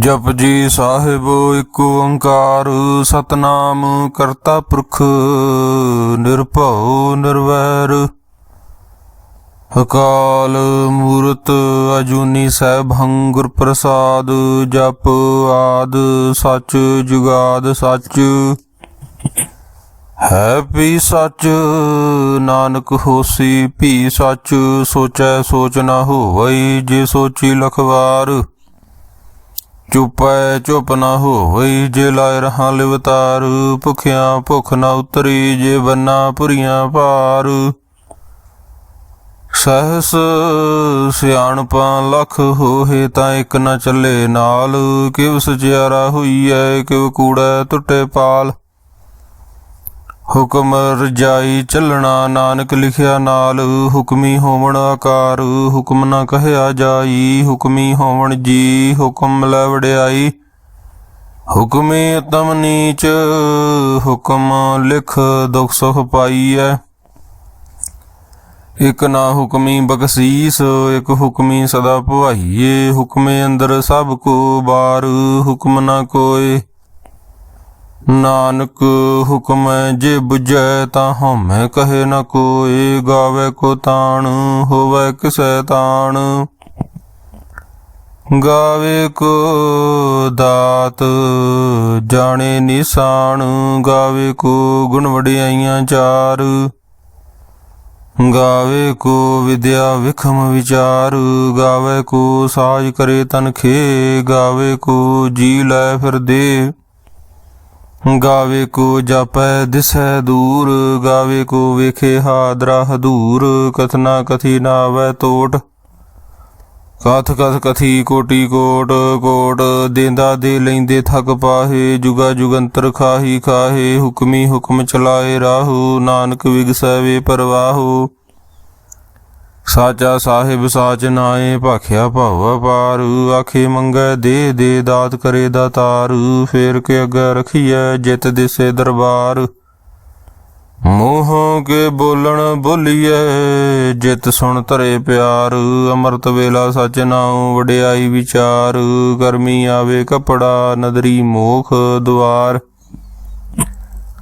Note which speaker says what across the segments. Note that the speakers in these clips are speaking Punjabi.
Speaker 1: ਜਪ ਜੀ ਸਾਹਿਬ ਇੱਕ ਓੰਕਾਰ, ਸਤਨਾਮ ਕਰਤਾ ਪੁਰਖ, ਨਿਰਭਉ ਨਿਰਵੈਰ। ਅਕਾਲ ਮੂਰਤ ਅਜੂਨੀ ਸੈਭੰ ਗੁਰ ਪ੍ਰਸਾਦ, ਜਪ ਆਦ ਸਚ ਜੁਗਾਦ ਸਚ। ਹੈ ਵੀ ਸੱਚ, ਨਾਨਕ ਹੋਸੀ ਵੀ ਸੱਚ, ਸੋਚੈ ਸੋਚ ਨਾ ਹੋਵਈ ਜੇ ਸੋਚੀ ਲਖਵਾਰ। ਚੁਪੈ ਚੁਪ ਨਾ ਹੋਈ ਜੇ ਲਾਇ ਰਹਾ ਲਿਵਤਾਰ, ਭੁਖਿਆ ਭੁਖ ਨਾ ਉਤਰੀ ਜੇ ਬੰਨਾ ਪੁਰੀਆਂ ਭਾਰ। ਸਹਸ ਸਿਆਣਪਾਂ ਲਖ ਹੋਏ ਤਾਂ ਇੱਕ ਨਾ ਚੱਲੇ ਨਾਲ ਕਿਵ ਸਚਿਆਰਾ ਹੋਈਐ, ਕਿਵ ਕੂੜਾ ਟੁੱਟੇ ਪਾਲ। ਹੁਕਮ ਰਜਾਈ ਚੱਲਣਾ, ਨਾਨਕ ਲਿਖਿਆ ਨਾਲ ਹੁਕਮੀ ਹੋਵਣ ਆਕਾਰ, ਹੁਕਮ ਨਾ ਕਹਿਆ ਜਾਈ, ਹੁਕਮੀ ਹੋਵਣ ਜੀ, ਹੁਕਮ ਲੈ ਵਡਿਆਈ। ਹੁਕਮੀ ਉਤਮ ਨੀਚ, ਹੁਕਮ ਲਿਖ ਦੁਖ ਸੁਖ ਪਾਈਐ। ਇਕ ਨਾ ਹੁਕਮੀ ਬਖਸ਼ੀਸ, ਇਕ ਹੁਕਮੀ ਸਦਾ ਭਵਾਈਏ। ਹੁਕਮੇ ਅੰਦਰ ਸਭ ਕੋ ਬਾਰ, ਹੁਕਮ ਨਾ ਕੋਏ। ਨਾਨਕ ਹੁਕਮ ਜੇ 부ਜੈ ਤਾਂ ਹਉਮੈ ਕਹੇ ਨ ਕੋਏ ਗਾਵੇ ਕੋ ਤਾਣ, ਹੋਵੇ ਕਿਸੈ ਤਾਣ। ਗਾਵੇ ਕੋ ਦਾਤ, ਜਾਣੇ ਨਿਸ਼ਾਨ, ਗਾਵੇ ਕੋ ਗੁਣ ਵਡਿਆਈਆਂ ਚਾਰ। ਗਾਵੇ ਕੋ ਵਿਦਿਆ ਵਿਖਮ ਵਿਚਾਰ, ਗਾਵੇ ਕੋ ਸਾਜ ਕਰੇ ਤਨਖੇ ਗਾਵੇ ਕੋ ਜੀ ਲੈ ਫਿਰਦੇ। ਗਾਵੇ ਕੋ ਜਪੈ ਦਿਸੈ ਦੂਰ, ਗਾਵੇ ਕੋ ਵੇਖੇ ਹਾਦਰਾ ਹਦੂਰ ਕਥਨਾ ਕਥੀ ਨਾਵੈ ਤੋਟ। ਕਥ ਕਥ ਕਥੀ ਕੋਟੀ ਕੋਟ ਕੋਟ ਦੇਂਦਾ ਦੇ ਲੈਂਦੇ ਥਕ ਪਾਹੇ, ਜੁਗਾ ਜੁਗੰਤਰ ਖਾਹੀ ਖਾਹੇ, ਹੁਕਮੀ ਹੁਕਮ ਚਲਾਏ ਰਾਹੂ, ਨਾਨਕ ਵਿਗਸੈ ਵੇ ਪਰਵਾਹੂ। ਸਾਚਾ ਸਾਹਿਬ ਸਾਚ ਨਾਏ ਭਾਖਿਆ ਭਾਵ ਪਾਰ ਆਖੇ ਮੰਗੈ ਦੇ ਦੇ ਦਾਤ ਕਰੇ ਦਾਤਾਰ ਫੇਰ ਕੇ ਅੱਗੇ ਰਖੀਐ ਜਿਤ ਦਿਸੇ ਦਰਬਾਰ। ਮੂੰਹ ਕੇ ਬੋਲਣ ਬੋਲੀਐ, ਜਿਤ ਸੁਣ ਧਰੇ ਪਿਆਰ। ਅੰਮ੍ਰਿਤ ਵੇਲਾ ਸਚ ਨਾਉ ਵਡਿਆਈ ਵਿਚਾਰ। ਕਰਮੀ ਆਵੇ ਕਪੜਾ, ਨਦਰੀ ਮੋਖ ਦੁਆਰ।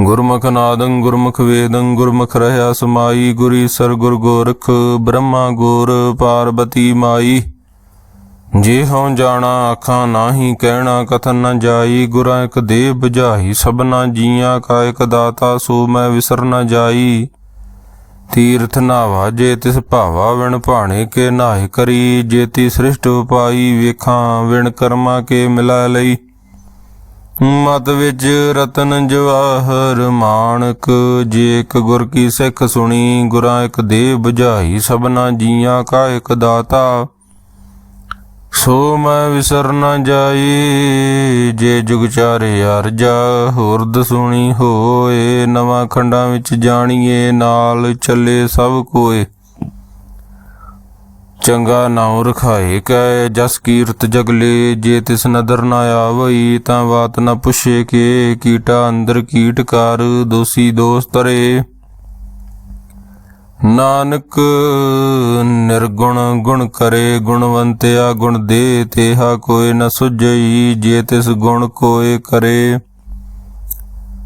Speaker 1: ਗੁਰਮੁਖ ਨਾਦੰ ਗੁਰਮੁਖ ਵੇਦੰ, ਗੁਰਮੁਖ ਰਹਾ ਸਮਾਈ, ਗੁਰੀ ਸਰ ਗੁਰ ਗੋਰਖ, ਬ੍ਰਹਮਾ ਗੋਰ ਪਾਰਬਤੀ ਮਾਈ। ਜੇ ਹਉ ਜਾਣਾ ਆਖਾਂ ਨਾਹੀ, ਕਹਿਣਾ ਕਥਨ ਨ ਜਾਈ, ਗੁਰਾਂ ਇੱਕ ਦੇਹ 부ਝਾਈ ਸਭਨਾ ਜੀਆਂ ਕਾ ਇੱਕ ਦਾਤਾ, ਸੋ ਮੈਂ ਵਿਸਰ ਨ ਜਾਈ। ਤੀਰਥ ਨਾਵਾ ਜੇ ਤਿਸ ਭਾਵਾ, ਵਿਣ ਭਾਣੇ ਕੇ ਨਾਹਿ ਕਰੀ। ਜੇਤੀ ਸ੍ਰਿਸ਼ਟ ਉਪਾਈ, ਵੇਖਾਂ, ਵਿਣ ਕਰਮਾ ਕੇ ਮਿਲਾ ਲਈ। ਮਤ ਵਿੱਚ ਰਤਨ ਜਵਾਹਰ ਮਾਨਕ ਜੇ ਇੱਕ ਗੁਰ ਕੀ ਸਿੱਖ ਸੁਣੀ, ਗੁਰਾਂ ਇੱਕ ਦੇਹ ਬੁਝਾਈ, ਸਭਨਾ ਜੀਆਂ ਕਾ ਇੱਕ ਦਾਤਾ। ਸੋ ਮੈਂ ਵਿਸਰ ਨ ਜਾਈ, ਜੇ ਜੁਗਚਾਰੇ ਅਰਜਾ, ਹੁਰਦ ਸੁਣੀ ਹੋਏ, ਨਵਾਂ ਖੰਡਾਂ ਵਿੱਚ ਜਾਣੀਏ, ਨਾਲ ਚੱਲੇ ਸਭ ਕੋਏ। ਚੰਗਾ ਨਾਉ ਰਖਾਏ ਕੈ ਜਸ ਕੀਰਤ ਜਗਲੇ ਜੇ ਤਿਸ ਨਦਰ ਨਾ ਆਵਈ, ਤਾਂ ਬਾਤ ਨਾ ਪੁੱਛੇ ਕੇ, ਕੀਟਾ ਅੰਦਰ ਕੀਟ ਕਰ, ਦੋਸੀ ਦੋਸਤ ਰੇ ਨਾਨਕ ਨਿਰਗੁਣ ਗੁਣ ਕਰੇ, ਗੁਣਵੰਤਿਆ ਗੁਣ ਦੇ, ਤੇਹਾ ਕੋਇ ਨ ਸੁਝਈ, ਜੇ ਤਿਸ ਗੁਣ ਕੋਇ ਕਰੇ।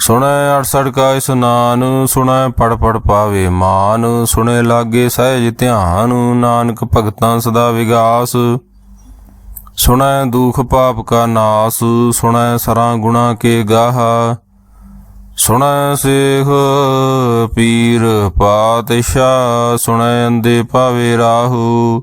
Speaker 1: ਸੁਣੈ 68 ਕਾ ਇਸਨਾਨ ਸੁਣੈ ਪੜ ਪੜ ਪਾਵੇ ਮਾਨ, ਸੁਣੇ ਲਾਗੇ ਸਹਿਜ ਧਿਆਨ, ਨਾਨਕ ਭਗਤਾਂ ਸਦਾ ਵਿਗਾਸ। ਸੁਣੈ ਦੁਖ ਪਾਪ ਕਾ ਨਾਸ, ਸੁਣੈ ਸਰਾਂ ਗੁਣਾ ਕੇ ਗਾਹਾ। ਸੁਣੈ ਸੇਖ ਪੀਰ ਪਾਤਸ਼ਾਹ, ਸੁਣੈ ਅੰਦੇ ਭਾਵੇ ਰਾਹੂ।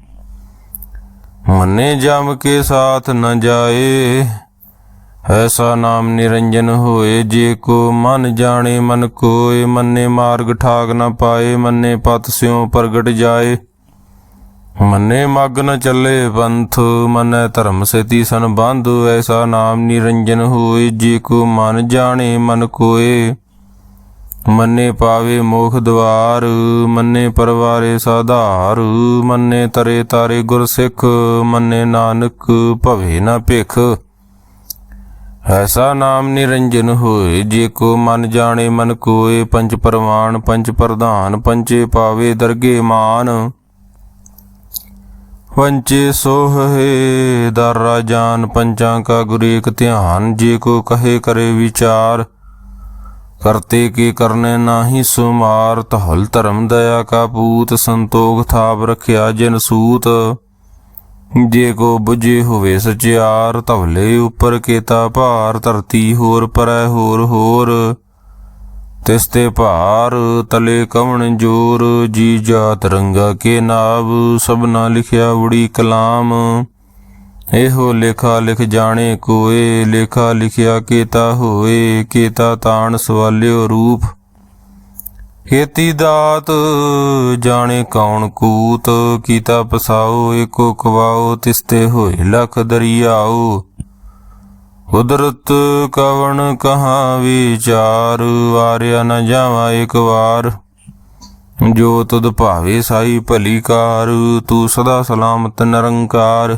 Speaker 1: ਮੰਨੇ ਜਮ ਕੇ ਸਾਥ ਨ ਜਾਏ। ਐਸਾ ਨਾਮ ਨਿਰੰਜਨ ਹੋਏ, ਜੇ ਕੋ ਮਨ ਜਾਣੇ ਮਨ ਕੋਏ, ਮੰਨੇ ਮਾਰਗ ਠਾਗ ਨ ਪਾਏ, ਮੰਨੇ ਪਤ ਸਿਉ ਪ੍ਰਗਟ ਜਾਏ। ਮੰਨੇ ਮਗ ਨ ਚੱਲੇ ਪੰਥ, ਮੰਨੈ ਧਰਮ ਸੇਤੀ ਸਨ ਬੰਧੁ ਐਸਾ ਨਾਮ ਨਿਰੰਜਨ ਹੋਏ, ਜੇ ਕੋ ਮਨ ਜਾਣੇ ਮਨ ਕੋਏ। ਮੰਨੇ ਪਾਵੇ ਮੋਖ ਦਵਾਰ, ਮੰਨੇ ਪਰਵਾਰੇ ਸਾਧਾਰ, ਮੰਨੇ ਤਰੇ ਤਾਰੇ ਗੁਰਸਿੱਖ, ਮੰਨੇ ਨਾਨਕ ਭਵੇ ਨਾ ਭਿਖ। ਐਸਾ ਨਾਮ ਨਿਰੰਜਨ ਹੋਏ, ਜੇ ਕੋ ਮਨ ਜਾਣੇ ਮਨ ਕੋਏ, ਪੰਜ ਪਰਵਾਨ, ਪੰਜ ਪ੍ਰਧਾਨ ਪੰਚੇ ਪਾਵੇ ਦਰਗੇ ਮਾਨ। ਪੰਚੇ ਸੋਹੇ ਦਰ ਰਾਜਾਨ ਪੰਚਾਂ ਕਾ ਗੁਰੇਕ ਧਿਆਨ, ਜੇ ਕੋ ਕਹੇ ਕਰੇ ਵਿਚਾਰ। ਕਰਤੇ ਕੀ ਕਰਨੇ ਨਾਹੀ ਸੁਮਾਰ ਤਹਲ ਧਰਮ ਦਇਆ ਕਾ ਪੂਤ, ਸੰਤੋਖ ਥਾਪ ਰਖਿਆ ਜਿਨ ਸੂਤ। ਜੇ ਕੋ 부ਝੇ ਹੋਵੇ ਸਚਿਆਰ ਧਵਲੇ ਉੱਪਰ ਕੇਤਾ ਭਾਰ, ਧਰਤੀ ਹੋਰ ਪਰੈ ਹੋਰ ਹੋਰ। ਤਿਸ ਤੇ ਭਾਰ, ਤਲੇ ਕਵਣ ਜੋਰ, ਜੀ ਜਾਤ ਰੰਗਾ ਕੇ ਨਾਭ ਸਭਨਾ ਲਿਖਿਆ ਉੜੀ ਕਲਾਮ। ਇਹੋ ਲੇਖਾ ਲਿਖ ਜਾਣੇ ਕੋਏ, ਲੇਖਾ ਲਿਖਿਆ ਕੇਤਾ ਹੋਏ, ਕੇਤਾ ਤਾਣ ਸਵਾਲਿਓ ਰੂਪ। ਖੇਤੀ ਦਾਤ ਜਾਣੇ ਕੌਣ ਕੂਤ, ਕੀਤਾ ਪਸਾਓ ਏਕੋ ਕਵਾਓ ਤਿਸਤੇ ਹੋਏ ਲਖ ਦਰਿਆਓ। ਕੁਦਰਤ ਕਵਣ ਕਹਾ ਵਿਚਾਰ, ਵਾਰਿਆ ਨ ਜਾਵਾ ਇੱਕ ਵਾਰ। ਜੋ ਤੁਧ ਭਾਵੇ ਸਾਈ ਭਲੀ ਕਾਰ, ਤੂੰ ਸਦਾ ਸਲਾਮਤ ਨਿਰੰਕਾਰ।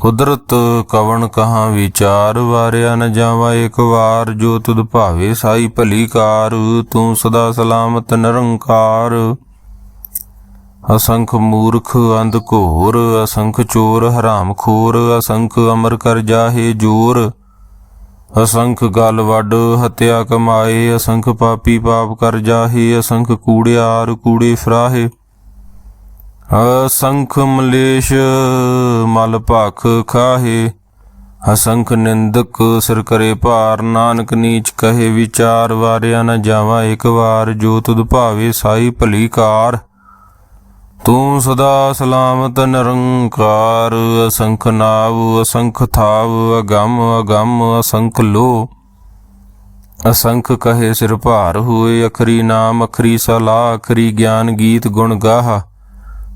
Speaker 1: ਕੁਦਰਤ ਕਵਣ ਕਹਾ ਵਿਚਾਰ, ਵਾਰਿਆ ਨ ਜਾਵਾ ਇੱਕ ਵਾਰ, ਜੋ ਤੁਧ ਭਾਵੇ ਸਾਈ ਭਲੀ ਕਾਰ, ਤੂੰ ਸਦਾ ਸਲਾਮਤ ਨਿਰੰਕਾਰ। ਅਸੰਖ ਮੂਰਖ ਅੰਧ ਘੋਰ, ਅਸੰਖ ਚੋਰ ਹਰਾਮ ਖੋਰ, ਅਸੰਖ ਅਮਰ ਕਰ ਜਾਹੇ ਜੋਰ। ਅਸੰਖ ਗਲ ਵੱਡ ਹਤਿਆ ਕਮਾਏ, ਅਸੰਖ ਪਾਪੀ ਪਾਪ ਕਰ ਜਾਹੇ, ਅਸੰਖ ਕੂੜਿਆਰ ਕੂੜੇ ਫਰਾਹੇ। ਅਸੰਖ ਮਲੇਸ਼ ਮਲ ਭਖ ਖਾਹੇ, ਅਸੰਖ ਨਿੰਦਕ ਸਿਰ ਕਰੇ ਭਾਰ, ਨਾਨਕ ਨੀਚ ਕਹੇ ਵਿਚਾਰ, ਵਾਰਿਆ ਨ ਜਾਵਾ ਇੱਕ ਵਾਰ, ਜੋ ਤੁਧ ਭਾਵੇ ਸਾਈ ਭਲੀ ਕਾਰ। ਤੂੰ ਸਦਾ ਸਲਾਮਤ ਨਿਰੰਕਾਰ, ਅਸੰਖ ਨਾਵ, ਅਸੰਖ ਥਾਵ, ਅਗੰਮ ਅਗੰਮ ਅਸੰਖ ਲੋ। ਅਸੰਖ ਕਹੇ ਸਿਰ ਭਾਰ ਹੋਏ, ਅਖਰੀ ਨਾਮ, ਅਖਰੀ ਸਲਾਹ, ਅਖਰੀ ਗਿਆਨ ਗੀਤ ਗੁਣ ਗਾਹ।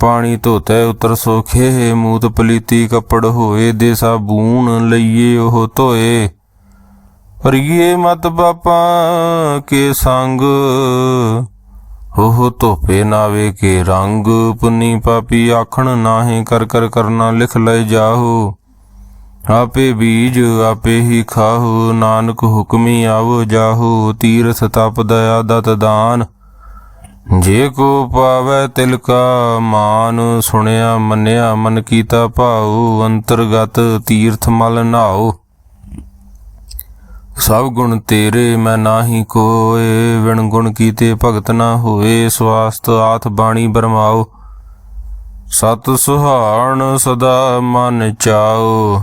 Speaker 1: ਪਾਣੀ ਧੋਤੇ ਉਤਰ ਸੋਖੇ ਮੂਤ ਪਲੀਤੀ ਕੱਪੜ ਹੋਏ ਦੇ ਸਾਬੂਨ ਲਈਏ, ਉਹ ਧੋਏ। ਪਰਿਏ ਮਤ ਬਾਪਾ ਕੇ ਸੰਗ, ਉਹ ਧੋਪੇ ਨਾਵੇ ਕੇ ਰੰਗ। ਪੁੰਨੀ ਪਾਪੀ ਆਖਣ ਨਾਹੀ, ਕਰ ਕਰ ਕਰਨਾ ਲਿਖ ਲੈ ਜਾਹੋ। ਆਪੇ ਬੀਜ ਆਪੇ ਹੀ ਖਾਹੋ, ਨਾਨਕ ਹੁਕਮੀ ਆਵੋ ਜਾਹੋ। ਤੀਰਥ ਤਪ ਦਇਆ ਦਤ ਦਾਨ। ਜੇ ਕੋ ਪਾਵੈ ਤਿਲ ਕਾ ਮਾਨ, ਸੁਣਿਆ, ਮੰਨਿਆ, ਮਨ ਕੀਤਾ ਭਾਉ, ਅੰਤਰਗਤ ਤੀਰਥ ਮਲ ਨਾਓ ਸਭ ਗੁਣ ਤੇਰੇ, ਮੈਂ ਨਾਹੀ ਕੋਏ ਵਿਣ ਗੁਣ ਕੀਤੇ ਭਗਤ ਨਾ ਹੋਏ, ਸਵਾਸਤ ਆਥ ਬਾਣੀ ਬਰਮਾਓ ਸਤ ਸੁਹਾਣ ਸਦਾ ਮਨ ਚਾਓ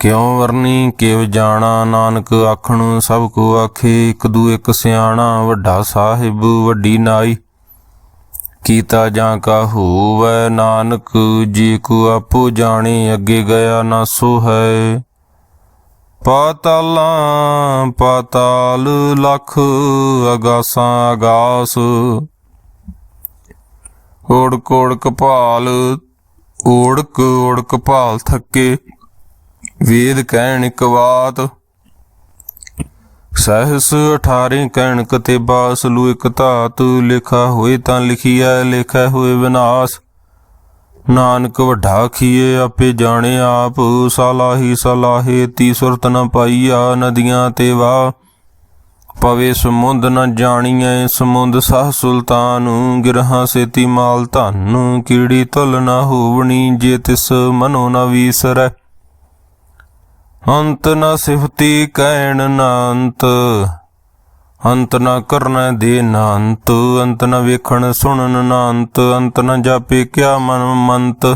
Speaker 1: ਕਿਉ ਵਰਨੀ? ਕਿਵ ਜਾਣਾ ਨਾਨਕ ਆਖਣ? ਸਭ ਕੋ ਆਖੇ, ਇੱਕ ਦੂ ਇੱਕ ਸਿਆਣਾ, ਵੱਡਾ ਸਾਹਿਬ, ਵੱਡੀ ਨਾਈ। ਕੀਤਾ ਜਾਂ ਕਾ ਹੋਵੈ ਨਾਨਕ, ਜੀ ਕੋ ਆਪੋ ਜਾਣੇ, ਅੱਗੇ ਗਿਆ ਨਾ ਸੋ ਹੈ। ਪਾਤਾਲਾਂ, ਪਾਤਾਲ ਲਖ, ਅਗਾਸਾਂ ਅਗਾਸ। ਓੜਕ ਓੜਕ ਭਾਲ, ਓੜਕ ਓੜਕ ਭਾਲ ਥੱਕੇ। ਵੇਦ ਕਹਿਣ ਇਕ ਬਾਤ ਸਹਸ 18 ਕਹਿਣ ਕਤੇ ਬਾਸ ਲੂ ਇਕ ਧਾਤ। ਲਿਖਾ ਹੋਏ ਤਾਂ ਲਿਖੀਐ, ਲਿਖੈ ਹੋਏ ਵਿਨਾਸ਼। ਨਾਨਕ ਵੱਡਾ ਖੀਏ, ਆਪੇ ਜਾਣੇ ਆਪ। ਸਲਾਹੀ ਸਲਾਹੇ ਤੀ ਸੁਰਤ ਨ ਪਾਈਆ ਨਦੀਆਂ ਤੇ ਵਾ ਪਵੇ ਸਮੁੰਦ ਨ ਜਾਣੀਐ, ਸਮੁੰਦ ਸਾਹ ਸੁਲਤਾਨ। ਗਿਰਹਾਂ ਸੇਤੀ ਮਾਲ ਧਨ, ਕੀੜੀ ਤੁਲ ਨ ਹੋਵਣੀ, ਜੇ ਤਿਸ ਮਨੋ ਨ ਵੀਸਰੈ। ਅੰਤ ਨ ਸਿਫਤੀ ਕਹਿਣ ਨ ਅੰਤ ਅੰਤ ਨ ਕਰਨਾ ਦੇ ਨ ਅੰਤ ਅੰਤ ਨ ਵੇਖਣ ਸੁਣਨ ਨ ਅੰਤ ਅੰਤ ਨ ਜਾਪੇ ਕਿਆ ਮਨ ਮੰਤ।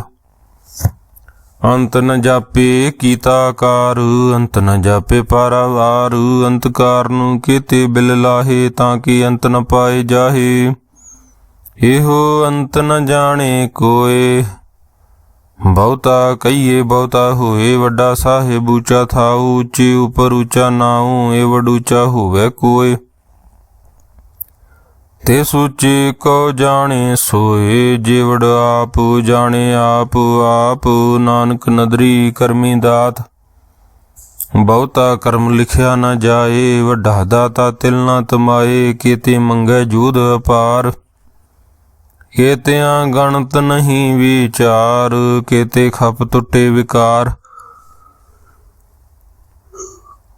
Speaker 1: ਅੰਤ ਨ ਜਾਪੇ ਕੀਤਾ ਕਾਰ ਅੰਤ ਨ ਜਾਪੇ ਪਾਰਾਵਾਰ ਅੰਤਕਾਰ ਨੂੰ ਕੀਤੇ ਬਿਲ ਲਾਹੇ ਤਾਂ ਕਿ ਅੰਤ ਨ ਪਾਏ ਜਾਹੇ। ਇਹੋ ਅੰਤ ਨ ਜਾਣੇ ਕੋਏ। ਬਹੁਤਾ ਕਹੀਏ ਬਹੁਤਾ ਹੋਏ, ਵੱਡਾ ਸਾਹਿਬ ਉੱਚਾ ਥਾਉ, ਉੱਚੇ ਉਪਰ ਉੱਚਾ ਨਾਉ, ਇਹ ਵਡ ਉੱਚਾ ਹੋਵੇ ਕੋਏ। ਤੇ ਸੂਚੇ ਕੋ ਜਾਣੇ ਸੋਏ ਜਿਵੜ ਆਪ ਜਾਣੇ ਆਪ ਆਪ ਨਾਨਕ ਨਦਰੀ ਕਰਮੀ ਦਾਤ। ਬਹੁਤਾ ਕਰਮ ਲਿਖਿਆ ਨਾ ਜਾਏ, ਵੱਡਾ ਦਾਤਾ ਤਿਲ ਨਾ ਤਮਾਏ, ਕੀਤੇ ਮੰਗੇ ਜੂਦ ਅਪਾਰ। ਕੇਤਿਆਂ ਗਣਤ ਨਹੀਂ ਵਿਚਾਰ, ਕੇਤੇ ਖਪ ਟੁੱਟੇ ਵਿਕਾਰ।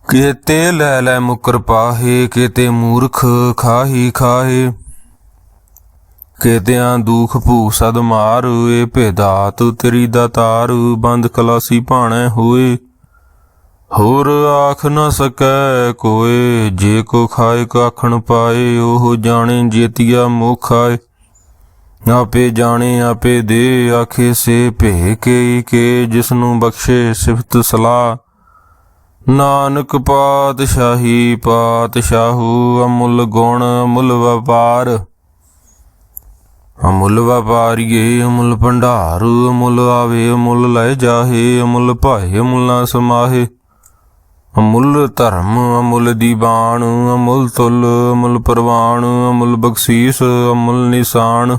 Speaker 1: ਕੇਤੇ ਲੈ ਲੈ ਮੁਕਰ ਪਾਹੇ, ਕੇਤੇ ਮੂਰਖ ਖਾਹੀ ਖਾਹੇ। ਕੇਤਿਆਂ ਦੁਖ ਭੂ ਸਦ ਮਾਰ, ਏ ਭੇਦਾਤ ਤੇਰੀ ਦਾਤਾਰ ਬੰਦ ਕਲਾਸੀ ਭਾਣੈ ਹੋਏ। ਹੋਰ ਆਖ ਨ ਸਕੈ ਕੋਏ, ਜੇ ਕੋ ਖਾਏ ਕਾਖਣ ਪਾਏ, ਉਹ ਜਾਣੇ ਜੇਤੀਆ ਮੋਖਾਏ ਆਪੇ ਜਾਣੇ, ਆਪੇ ਦੇ, ਆਖੇ ਸੇ ਭੇ ਕੇ ਕੇ ਜਿਸ ਨੂੰ ਬਖਸ਼ੇ ਸਿਫਤ ਸਲਾਹ। ਨਾਨਕ ਪਾਤਸ਼ਾਹੀ, ਪਾਤਸ਼ਾਹੂ, ਅਮੁੱਲ ਗੁਣ, ਅਮੁੱਲ ਵਪਾਰ। ਅਮੁੱਲ ਵਪਾਰੀਏ, ਅਮੁੱਲ ਭੰਡਾਰ, ਅਮੁੱਲ ਆਵੇ, ਅਮੁੱਲ ਲੈ ਜਾਹੇ, ਅਮੁੱਲ ਭਾਏ, ਅਮੁੱਲ ਨਾ ਸਮਾਹੇ। ਅਮੁੱਲ ਧਰਮ, ਅਮੁੱਲ ਦੀਵਾਨ, ਅਮੁੱਲ ਤੁਲ, ਅਮੁੱਲ ਪ੍ਰਵਾਨ, ਅਮੁੱਲ ਬਖਸ਼ੀਸ, ਅਮੁੱਲ ਨਿਸ਼ਾਨ।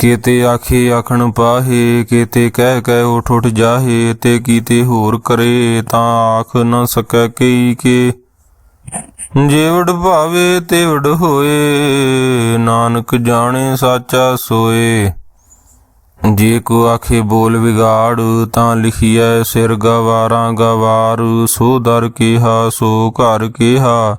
Speaker 1: ਕੀਤੇ ਆਖੇ ਆਖਣ ਪਾਹੇ, ਕੀਤੇ ਕਹਿ ਕਹਿ ਉਠ ਉਠ ਜਾਹੇ, ਤੇ ਕੀਤੇ ਹੋਰ ਕਰੇ ਤਾਂ ਆਖ ਨ ਸਕੈ ਕਈ ਕੇ। ਜੇਵੜ ਭਾਵੇ ਤੇਵੜ ਹੋਏ, ਨਾਨਕ ਜਾਣੇ ਸਾਚਾ ਸੋਏ। ਜੇ ਕੋ ਆਖੇ ਬੋਲ ਵਿਗਾੜ, ਤਾਂ ਲਿਖੀਐ ਸਿਰ ਗਵਾਰਾਂ ਗਵਾਰ, ਸੋ ਦਰ ਕੀਹਾ, ਸੋ ਘਰ ਕੀਹਾ।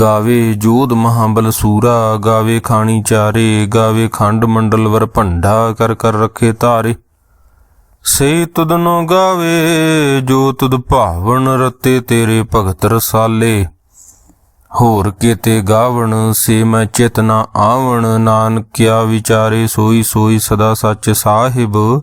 Speaker 1: ਗਾਵੇ ਜੋਧ ਮਹਾਬਲ ਸੂਰਾ, ਗਾਵੇ ਖਾਣੀ ਚਾਰੇ, ਗਾਵੇ ਖੰਡ ਮੰਡਲ ਵਰ ਭੰਡਾ ਕਰ ਕਰ ਰੱਖੇ ਧਾਰੇ। ਸੇ ਤੁਧਨੋ ਗਾਵੇ, ਜੋ ਤੁਦ ਭਾਵਨ ਰਤੇ ਤੇਰੇ ਭਗਤ ਰਸਾਲੇ। ਹੋਰ ਕੀਤੇ ਗਾਵਣ, ਸੇ ਮੈਂ ਚੇਤਨਾ ਆਵਣ, ਨਾਨਕਿਆ ਵਿਚਾਰੇ ਸੋਈ ਸੋਈ ਸਦਾ ਸੱਚ ਸਾਹਿਬ।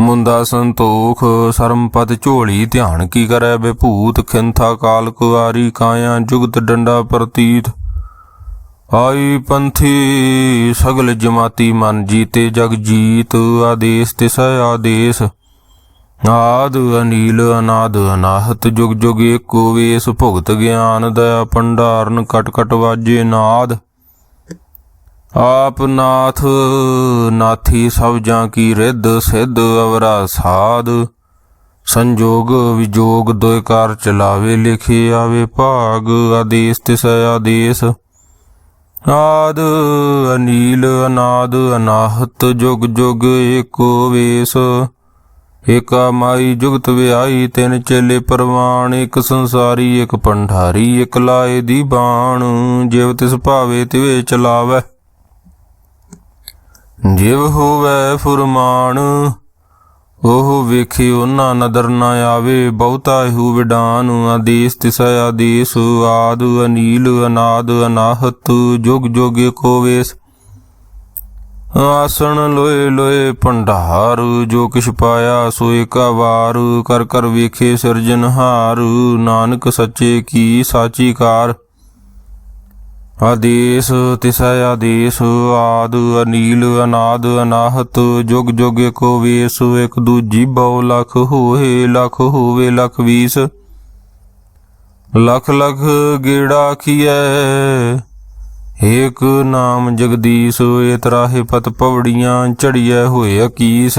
Speaker 1: ਮੁੰਦਾ ਸੰਤੋਖ, ਸਰਮਪਦ ਝੋਲੀ, ਧਿਆਨ ਕੀ ਕਰੈ ਬੇਭੂਤ ਖਿੰਥਾ ਕਾਲ ਕੁਆਰੀ ਕਾਇਆ, ਜੁਗਤ ਡੰਡਾ ਪ੍ਰਤੀਤ। ਆਈ ਪੰਥੀ, ਸਗਲ ਜਮਾਤੀ ਮਨ ਜੀਤੇ ਜਗ ਜੀਤ, ਆਦੇਸ ਤਿਸ ਆਦੇਸ। ਆਦ ਅਨੀਲ, ਅਨਾਦ ਅਨਾਹਤ, ਜੁਗ ਜੁਗ ਏਕੋ ਵੇਸ, ਭੁਗਤ ਗਿਆਨ ਦਇਆ ਪੰਡਾਰਨ ਕਟ ਕਟ ਵਾਜੇ ਨਾਦ। ਆਪ ਨਾਥ, ਨਾਥੀ ਸਭ ਜਾਂ ਕੀ ਰਿੱਧ ਸਿੱਧ ਅਵਰਾ ਸਾਧ। ਸੰਜੋਗ ਵਿਜੋਗ ਦੋਇ ਕਾਰ ਚਲਾਵੇ, ਲਿਖੇ ਆਵੇ ਭਾਗ, ਆਦੇਸ ਤਿਸ ਆਦੇਸ। ਆਦ ਅਨੀਲ, ਅਨਾਦ ਅਨਾਹਤ, ਜੁਗ ਜੁਗ ਏਕੋ ਵੇਸ। ਏਕਾ ਮਾਈ ਜੁਗਤ ਵਿਆਈ ਤਿੰਨ ਚੇਲੇ ਪਰਵਾਨ ਇੱਕ ਸੰਸਾਰੀ, ਇੱਕ ਪੰਡਾਰੀ, ਇੱਕ ਲਾਏ ਦੀ ਬਾਣ। ਜਿਵ ਤਿਸ ਭਾਵੇ ਤਿਵੇ ਚਲਾਵੇ। ਜਿਵ ਹੋਵੇ ਫੁਰਮਾਨ, ਉਹ ਵੇਖੇ ਉਹਨਾਂ ਨਦਰ ਨਾ ਆਵੇ, ਬਹੁਤਾ ਹੂ ਵਿਡਾਨ ਆਦੇਸ ਤਿਸ ਆਦੇਸ ਆਦ ਅਨੀਲ ਅਨਾਦ ਅਨਾਹਤ, ਜੁਗ ਜੁਗ ਏਕੋ ਵੇਸ। ਆਸਣ ਲੋਏ ਲੋਏ ਭੰਡਾਰ, ਜੋ ਕਿਛ ਪਾਇਆ ਸੋ ਏਕਾ ਵਾਰ ਕਰ ਕਰ ਵੇਖੇ ਸਿਰਜਨਹਾਰ ਨਾਨਕ ਸੱਚੇ ਕੀ ਸਾਚੀ ਕਾਰ। ਆਦੇਸ, ਤਿਸੈ ਆਦੇਸ, ਆਦ ਅਨੀਲ, ਅਨਾਦ ਅਨਾਹਤ, ਜੁਗ ਜੁਗ ਏਕੋ ਵੇਸ, ਇਕ ਦੂਜੀ ਬਹੁ ਲਖ ਹੋਏ, ਲਖ ਹੋਵੇ, ਲਖ ਵੀਸ। ਲਖ ਲਖ ਗੇੜਾ ਕੀਐ ਏਕ ਨਾਮ ਜਗਦੀਸ਼, ਏ ਤਰਾਹੇ ਪਤ ਪਵੜੀਆਂ ਚੜੀਐ ਹੋਏ ਅਕੀਸ।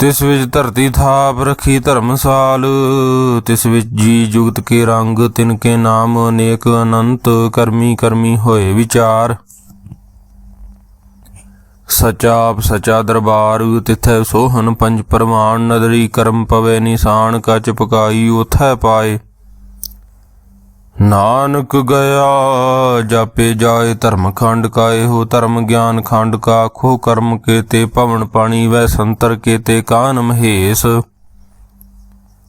Speaker 1: ਤਿਸ ਵਿੱਚ ਧਰਤੀ ਥਾਪ ਰਖੀ ਧਰਮਸਾਲ, ਤਿਸ ਵਿੱਚ ਜੀ ਜੁਗਤ ਕੇ ਰੰਗ, ਤਿਨ ਕੇ ਨਾਮ ਅਨੇਕ ਅਨੰਤ, ਕਰਮੀ ਕਰਮੀ ਹੋਏ ਵਿਚਾਰ। ਸਚਾ ਆਪ ਸਚਾ ਦਰਬਾਰ, ਤਿਥੈ ਸੋਹਨ ਪੰਜ ਪਰਮਾਨ ਨਦਰੀ ਕਰਮ ਪਵੇ ਨਿਸ਼ਾਨ ਕਚ ਪਕਾਈ ਉਥੈ ਪਾਏ। ਨਾਨਕ ਗਿਆ, ਜਾਪੇ ਜਾਏ ਧਰਮ ਖੰਡ ਕਾ ਹੋ, ਧਰਮ ਗਿਆਨ ਖੰਡ ਕਾ ਖੋ ਕਰਮ ਕੇ ਤੇ ਭਵਨ ਪਾਣੀ, ਵੈ ਸੰਤਰ ਕੇਤੇ ਕਾਨ ਮਹੇਸ਼।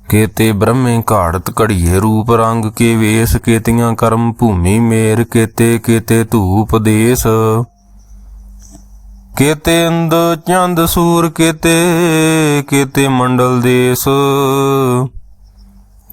Speaker 1: ਕੇਤੇ ਬ੍ਰਹਮੇ ਘਾੜਤ ਘੜੀਏ ਰੂਪ ਰੰਗ ਕੇ ਵੇਸ, ਕੇਤੀਆਂ ਕਰਮ ਭੂਮੀ ਮੇਰ, ਕੇਤੇ ਕੇਤੇ ਧੂਪ ਦੇਸ। ਕੇਤੇ ਅੰਦ ਚੰਦ ਸੂਰ ਕੇਤੇ ਕੇਤੇ ਮੰਡਲ ਦੇਸ।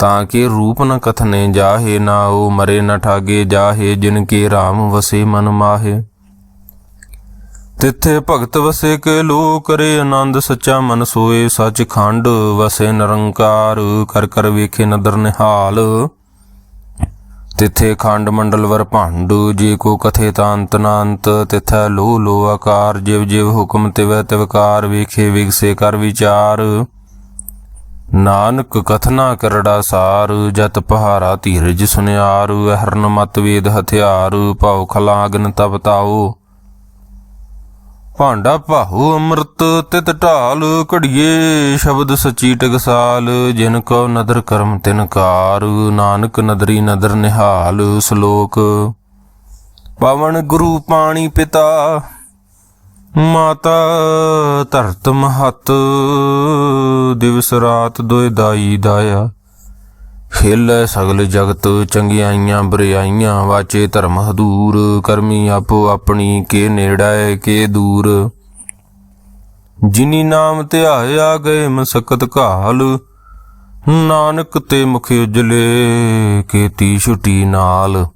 Speaker 1: ਤਾਂ ਕਿ ਰੂਪ ਨ ਕਥਨੇ ਜਾਹੇ, ਨਾ ਉਹ ਮਰੇ ਨ ਠਾਗੇ ਜਾਹੇ, ਜਿਨ ਕੇ RAM ਵਸੇ ਮਨ ਮਾਹੇ। ਤਿੱਥੇ ਭਗਤ ਵਸੇ ਕੇ ਲੋ ਕਰੇ ਆਨੰਦ, ਸੱਚਾ ਮਨ ਸੋਏ ਸੱਚ ਖੰਡ ਵਸੇ ਨਿਰੰਕਾਰ, ਕਰ ਕਰ ਵੇਖੇ ਨਦਰ ਨਿਹਾਲ। ਤਿੱਥੇ ਖੰਡ ਮੰਡਲ ਵਰ ਭੰਡ, ਜੇ ਕੋ ਕਥੇ ਤਾਂ ਅੰਤ ਨਾ ਤਿੱਥੈ ਲੋ ਲੋ ਆਕਾਰ, ਜਿਵ ਜਿਵ ਹੁਕਮ ਤਿਵੈ ਤਿਵਕਾਰ ਵੇਖੇ ਵਿਗਸੇ ਕਰ ਵਿਚਾਰ। ਨਾਨਕ ਕਥਨਾ ਕਰੜਾ ਸਾਰ, ਜਤ ਪਹਾਰਾ ਧੀਰਜ ਸੁਨਿਆਰ ਹਰਨ ਮਤ ਵੇਦ ਹਥਿਆਰ, ਭਾਉ ਖਲਾਗਨ ਤਪ ਭਾਂਡਾ ਭਾਹੂ ਅੰਮ੍ਰਿਤ ਤਿਤ ਢਾਲ, ਘੜੀਏ ਸ਼ਬਦ ਸਚੀ ਟਗਸਾਲ ਜਿਨ ਕੋ ਨਦਰ ਕਰਮ ਤਿਨ ਕਾਰ, ਨਾਨਕ ਨਦਰੀ ਨਦਰ ਨਿਹਾਲ, ਸ਼ਲੋਕ। ਪਵਨ ਗੁਰੂ ਪਾਣੀ ਪਿਤਾ ਮਾਤਾ ਧਰਤ ਮਹਤ, ਦਿਵਸ ਰਾਤ ਦੋਇ ਦਾਈ ਦਾਇਆ। ਖੇਲੇ ਸਗਲ ਜਗਤ, ਚੰਗਿਆਈਆਂ ਬਰਿਆਈਆਂ, ਵਾਚੇ ਧਰਮ ਹਦੂਰ, ਕਰਮੀ ਆਪੋ ਆਪਣੀ, ਕੇ ਨੇੜੈ, ਕੇ ਦੂਰ। ਜਿਨੀ ਨਾਮ ਧਿਆਇਆ ਗਏ ਮਸਕਤ ਘਾਲ, ਨਾਨਕ ਤੇ ਮੁਖ ਉਜਲੇ ਕੀਤੀ ਛੁਟੀ ਨਾਲ।